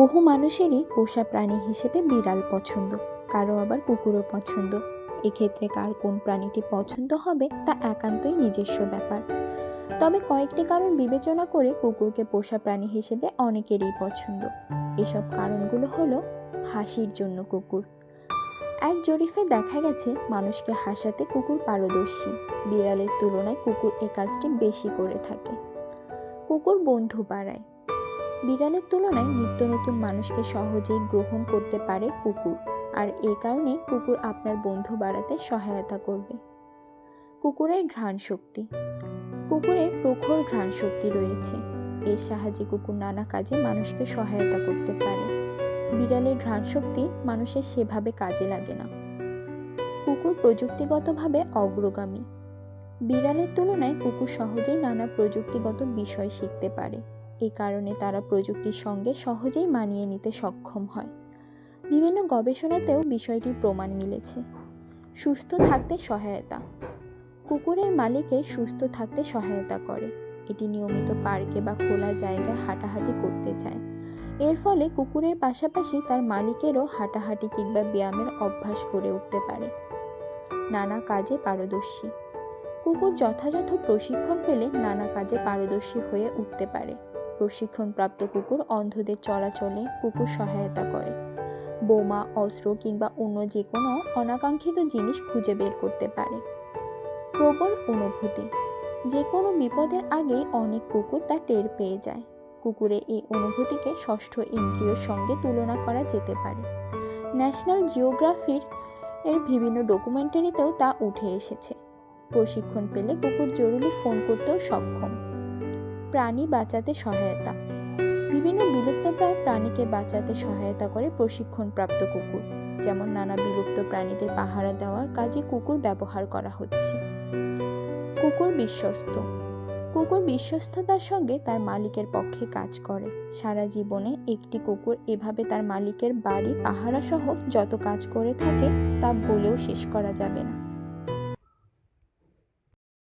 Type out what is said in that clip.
বহু মানুষেরই পোষা প্রাণী হিসেবে বিড়াল পছন্দ, কারও আবার কুকুরও পছন্দ। এক্ষেত্রে কার কোন প্রাণীটি পছন্দ হবে তা একান্তই নিজস্ব ব্যাপার। তবে কয়েকটি কারণ বিবেচনা করে কুকুরকে পোষা প্রাণী হিসেবে অনেকেরই পছন্দ। এসব কারণগুলো হলো হাসির জন্য কুকুর। এক জরিফে দেখা গেছে, মানুষকে হাসাতে কুকুর পারদর্শী, বিড়ালের তুলনায় কুকুর এ কাজটি বেশি করে থাকে। কুকুর বন্ধু বাড়ায় বিড়ালের তুলনায় নিত্য নতুন মানুষকে সহজেই গ্রহণ করতে পারে কুকুর, আর এ কারণে কুকুর আপনার বন্ধু বাড়াতে সহায়তা করবে। কুকুরের ঘ্রাণ শক্তি। কুকুরের প্রখর ঘ্রাণ শক্তি রয়েছে। এর সাহায্যে কুকুর নানা কাজে মানুষকে সহায়তা করতে পারে। বিড়ালের ঘ্রাণ শক্তি মানুষের সেভাবে কাজে লাগে না। কুকুর প্রযুক্তিগতভাবে অগ্রগামী। বিড়ালের তুলনায় কুকুর সহজেই নানা প্রযুক্তিগত বিষয় শিখতে পারে। এ কারণে তারা প্রযুক্তির সঙ্গে সহজেই মানিয়ে নিতে সক্ষম হয়। বিভিন্ন গবেষণাতেও বিষয়টির প্রমাণ মিলেছে। সুস্থ থাকতে সহায়তা। কুকুরের মালিকে সুস্থ থাকতে সহায়তা করে। এটি নিয়মিত পার্কে বা খোলা জায়গায় হাঁটাহাঁটি করতে চায়। এর ফলে কুকুরের পাশাপাশি তার মালিকেরও হাঁটাহাঁটি কিংবা ব্যায়ামের অভ্যাস করে উঠতে পারে। নানা কাজে পারদর্শী। কুকুর যথাযথ প্রশিক্ষণ পেলে নানা কাজে পারদর্শী হয়ে উঠতে পারে। প্রশিক্ষণপ্রাপ্ত কুকুর অন্ধদের চলাচলে কুকুর সহায়তা করে। বোমা, অস্ত্র কিংবা অন্য যে কোনো অনাকাঙ্ক্ষিত জিনিস খুঁজে বের করতে পারে। প্রবল অনুভূতি। যে কোনো বিপদের আগে অনেক কুকুর তা টের পেয়ে যায়। কুকুরের এই অনুভূতিকে ষষ্ঠ ইন্দ্রিয়র সঙ্গে তুলনা করা যেতে পারে। ন্যাশনাল জিওগ্রাফির এর বিভিন্ন ডকুমেন্টারিতেও তা উঠে এসেছে। প্রশিক্ষণ পেলে কুকুর জরুরি ফোন করতেও সক্ষম। প্রাণী বাঁচাতে সহায়তা। বিভিন্ন বিলুপ্তপ্রায় প্রাণীকে বাঁচাতে সহায়তা করে প্রশিক্ষণপ্রাপ্ত কুকুর, যেমন নানা বিলুপ্ত প্রাণীদের পাহারা দেওয়ার কাজে কুকুর ব্যবহার করা হচ্ছে। কুকুর বিশ্বস্ত। কুকুর বিশ্বস্ততার সঙ্গে তার মালিকের পক্ষে কাজ করে। সারা জীবনে একটি কুকুর এভাবে তার মালিকের বাড়ি পাহারা সহ যত কাজ করে থাকে, তা বলেও শেষ করা যাবে না।